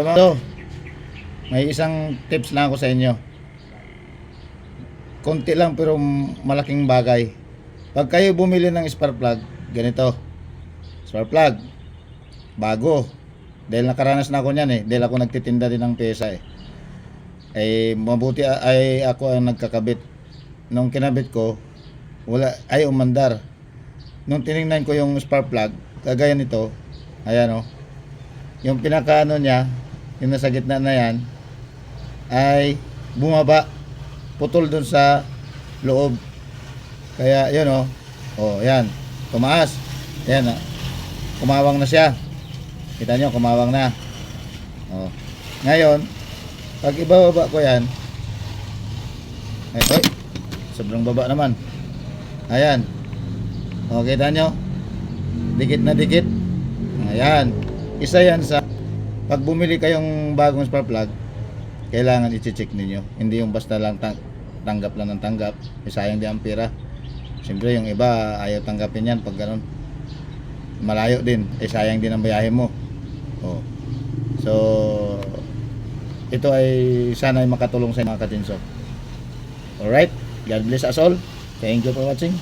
So, may isang tips lang ako sa inyo. Konti lang pero malaking bagay. Pag kayo bumili ng spark plug, ganito. Spark plug. Bago. Dahil nakaranas na ako niyan eh. Dahil ako nagtitinda din ng pyesa eh. Ay mabuti a- ay ako ang nagkakabit. Nung kinabit ko, wala ay umandar. Nung tiningnan ko yung spark plug, kagaya nito, ayan oh. Yung pinakaano niya, yung nasa gitna na yan, ay bumaba. Putol dun sa loob. Kaya yun oh. Oh, yan. Tumaas. Yan. ah. Kumawang na siya. Kita nyo, kumawang na. Oh. Ngayon, pag ibababa ko yan, ay, oy, sobrang baba naman. Ayan. O, kita nyo? Dikit na dikit. Ayan. Isa yan sa, pag bumili kayong bagong spark plug, kailangan i-check ninyo. Hindi yung basta lang tang- tanggap lang ng tanggap. Eh, sayang di ang pera. Siyempre, yung iba, ayaw tanggapin yan pag ganun. Malayo din. Eh, sayang din ang bayahe mo. Oh. So, ito ay sana ay makatulong sa mga katinso. Alright? God bless us all. Thank you for watching.